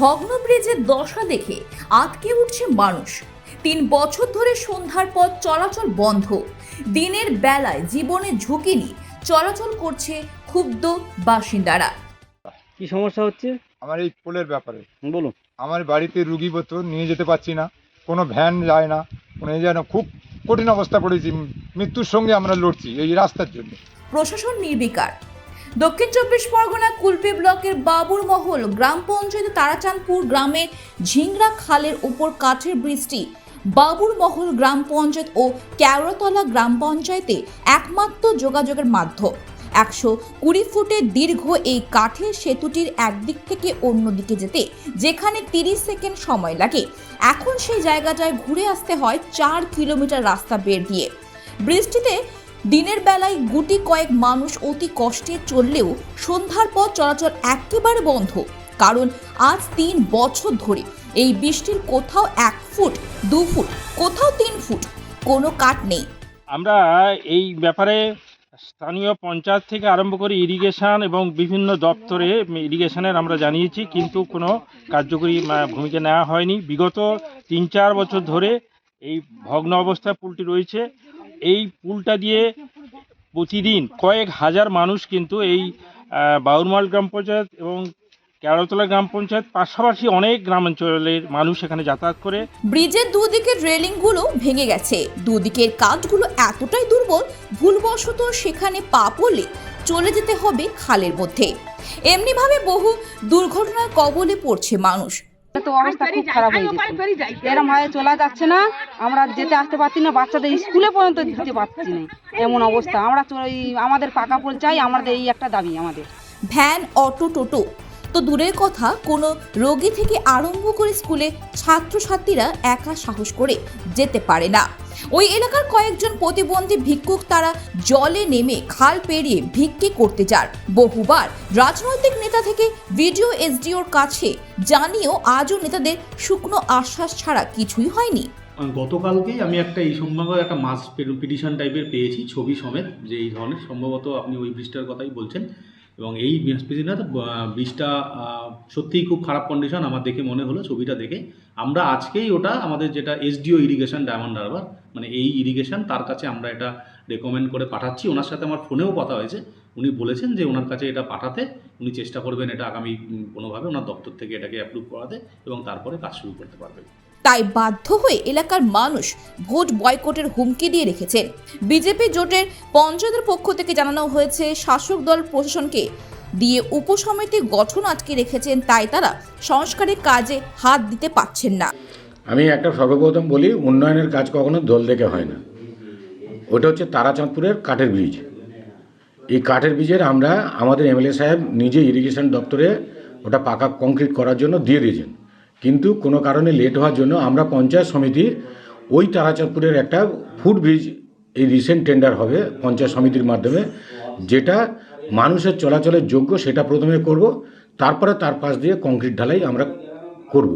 ভগ্ন ব্রিজের দশা দেখে আটকে উঠছে মানুষ। তিন বছর ধরে সন্ধ্যার পর চলাচল বন্ধ। দিনের বেলায় জীবনের ঝুঁকি নিয়ে চলাচল করছে ক্ষুব্ধ বাসিন্দারা। কি সমস্যা হচ্ছে? আমার এই পোলের ব্যাপারে। বলুন। আমার বাড়িতে রুগী পত্র নিয়ে যেতে পারছি না। কোনো ভ্যান যায় না। কোনো এই যেন খুব কঠিন অবস্থা পড়েছি। মৃত্যুর সঙ্গে আমরা লড়ছি এই রাস্তার জন্য। প্রশাসন নির্বিকার। দক্ষিণ চব্বিশ পরগনা কুলপি ব্লকের বাবুর মহল গ্রাম পঞ্চায়েত তারাচাঁদপুর গ্রামের ঝিংরা খালের উপর কাঠের বৃষ্টি। বাবুর মহল গ্রাম পঞ্চায়েত ও ক্যাওড়াতলা গ্রাম পঞ্চায়েতে একমাত্র যোগাযোগের মাধ্যম। একশো কুড়ি ফুটের দীর্ঘ এই কাঠের সেতুটির একদিক থেকে অন্য দিকে যেতে যেখানে তিরিশ সেকেন্ড সময় লাগে। এখন সেই জায়গাটায় ঘুরে আসতে হয় চার কিলোমিটার রাস্তা বের দিয়ে। বৃষ্টিতে দিনের বেলায় গুটি কয়েক মানুষ অতি কষ্টে চললেও সন্ধ্যার পর চলাচল একেবারে বন্ধ। কারণ আজ তিন বছর ধরে এই বৃষ্টির কোথাও এক ফুট, দু ফুট, কোথাও তিন ফুট কোনো কাট নেই। আমরা এই ব্যাপারে স্থানীয় পঞ্চায়েত থেকে আরম্ভ করে ইরিগেশন এবং বিভিন্ন দপ্তরে ইরিগেশনের আমরা জানিয়েছি, কিন্তু কোনো কার্যকরী ভূমিকা নেওয়া হয়নি। বিগত তিন চার বছর ধরে এই ভগ্ন অবস্থায় পুলটি রয়েছে। এই পুলটা দিয়ে প্রতিদিন কয়েক হাজার মানুষ কিন্তু এই বাউরমাল গ্রাম পঞ্চায়েত এবং কেরতলা গ্রাম পঞ্চায়েত পাশাপাশি অনেক গ্রামাঞ্চলের মানুষ এখানে যাতায়াত করে। ব্রিজের দুদিকের রেলিংগুলো ভেঙে গেছে। দুদিকের কাঠগুলো এতটাই দুর্বল, ভুলবশত সেখানে পা পড়লে চলে যেতে হবে খালের মধ্যে। এমনিভাবে বহু দুর্ঘটনার কবলে পড়ছে মানুষ। তো অবস্থা খুব খারাপ হয়ে গেছে। এরম ভাবে চলা যাচ্ছে না আমরা যেতে আসতে পারছি না বাচ্চাদের স্কুলে পর্যন্ত দিতে পারছি না। এমন অবস্থা। আমরা চ- আমাদের পাকা পোল চাই আমাদের এই একটা দাবি আমাদের। ভ্যান অটো টোটো তো দূরের কথা, কোনো রোগী থেকে আরম্ভ করে স্কুলে ছাত্রছাত্রীরা একা সাহস করে যেতে পারে না। ওই এলাকার কয়েকজন প্রতিবন্ধী ভিক্ষুক তারা জলে নেমে খাল পেরিয়ে ভিক্ষে করতে যান। বহুবার রাজনৈতিক নেতা থেকে ভিডিও এসডিওর কাছে জানিয়েও আজও নেতাদের শুকনো আশ্বাস ছাড়া কিছুই হয়নি। গতকালকেই আমি একটা এই সম্ভবত একটা মাস পিটিশন টাইপের পেয়েছি, ছবি সমেত, যে এই ধরনের সম্ভবত আপনি ওই ব্রিজটার কথাই বলছেন। এবং এই ব্রিজটা আহ, সত্যিই খুব খারাপ কন্ডিশন আমার দেখে মনে হলো ছবিটা দেখে। আমরা আজকেই ওটা আমাদের যেটা এসডিও ইরিগেশন ডায়মন্ড হারবার মানে এই ইরিগেশন তার কাছে আমরা এটা রেকমেন্ড করে পাঠাচ্ছি। ওনার সাথে আমার ফোনেও কথা হয়েছে। উনি বলেছেন যে ওনার কাছে এটা পাঠাতে উনি চেষ্টা করবেন এটা আগামী কোনোভাবে ওনার দপ্তর থেকে এটাকে অ্যাপ্রুভ করাতে এবং তারপরে কাজ শুরু করতে পারবেন। তাই বাধ্য হয়ে এলাকার মানুষ ভোট বয়কটের হুমকি দিয়ে রেখেছেন বিজেপি জোটের পঞ্চায়েতের পক্ষ থেকে জানানো হয়েছে, শাসক দল প্রশাসনকে দিয়ে উপসমিতি গঠন আটকে রেখেছেন, তাই তারা সংস্কারের কাজে হাত দিতে পারছেন না। আমি একটা সর্বপ্রথম বলি, উন্নয়নের কাজ কখনো দল দেখে হয় না। ওটা হচ্ছে তারাচাঁদপুরের কাঠের ব্রিজ। এই কাঠের ব্রিজের আমরা আমাদের এমএলএ সাহেব নিজে ইরিগেশন দপ্তরে ওটা পাকা কংক্রিট করার জন্য দিয়ে দিয়েছেন। কিন্তু কোনো কারণে লেট হওয়ার জন্য আমরা পঞ্চায়েত সমিতির ওই তারাচাঁদপুরের একটা ফুড ব্রিজ এই রিসেন্ট টেন্ডার হবে পঞ্চায়েত সমিতির মাধ্যমে, যেটা মানুষের চলাচলের যোগ্য সেটা প্রথমে করব, তারপরে তার পাশ দিয়ে কংক্রিট ঢালাই আমরা করব।